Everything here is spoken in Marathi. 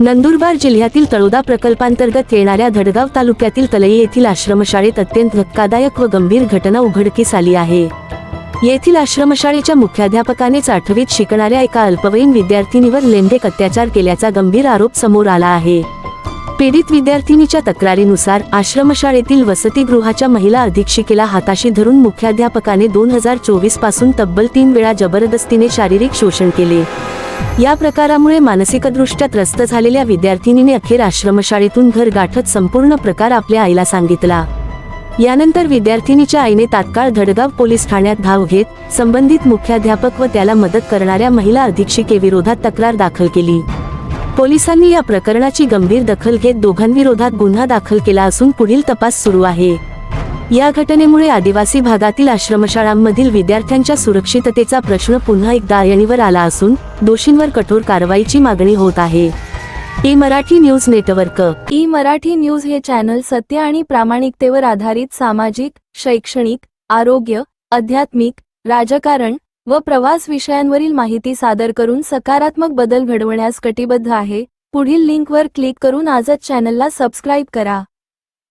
नंदुरबार जिल्ह्यातील तळोदा प्रकल्पांतर्गत येणाऱ्या धडगाव तालुक्यातील तलई येथील आश्रमशाळेत अत्यंत धक्कादायक व गंभीर घटना उघडकीस आली आहे. येथील आश्रमशाळेच्या मुख्याध्यापकानेच आठवीत शिकणाऱ्या एका अल्पवयीन विद्यार्थिनीवर लेंडेक अत्याचार केल्याचा गंभीर आरोप समोर आला आहे. पीडित विद्यार्थिनीच्या तक्रारीनुसार आश्रमशाळेतील वसतिगृहाच्या महिला अधीक्षिकेला हाताशी धरून मुख्याध्यापकाने दोन हजार चोवीसपासून तब्बल तीन वेळा जबरदस्तीने शारीरिक शोषण केले. या प्रकारामुळे मानसिकदृष्ट्या त्रस्त झालेल्या विद्यार्थिनीने अखेर आश्रमशाळेतून घर गाठत संपूर्ण प्रकार आपल्या आईला सांगितला. यानंतर विद्यार्थिनीच्या आईने तात्काळ धडगाव पोलीस ठाण्यात धाव घेत संबंधित मुख्याध्यापक व त्याला मदत करणाऱ्या महिला अधीक्षिकेविरोधात तक्रार दाखल केली. पोलिसांनी या प्रकरणाची गंभीर दखल घेत दोघांविरोधात गुन्हा दाखल केला असून पुढील तपास सुरू आहे. या घटनेमुळे आदिवासी भागातील आश्रमशाळांमधील विद्यार्थ्यांच्या सुरक्षिततेचा प्रश्न पुन्हा एकदा ऐरणीवर आला असून दोषींवर कठोर कारवाईची मागणी होत आहे. E Marathi news network. E Marathi news हे चॅनल सत्य आणि प्रामाणिकतेवर आधारित सामाजिक शैक्षणिक आरोग्य आध्यात्मिक राजकारण व प्रवास विषयांवरील माहिती सादर करून सकारात्मक बदल घडवण्यास कटिबद्ध आहे. पुढील लिंकवर क्लिक करून आजच चॅनलला सबस्क्राईब करा.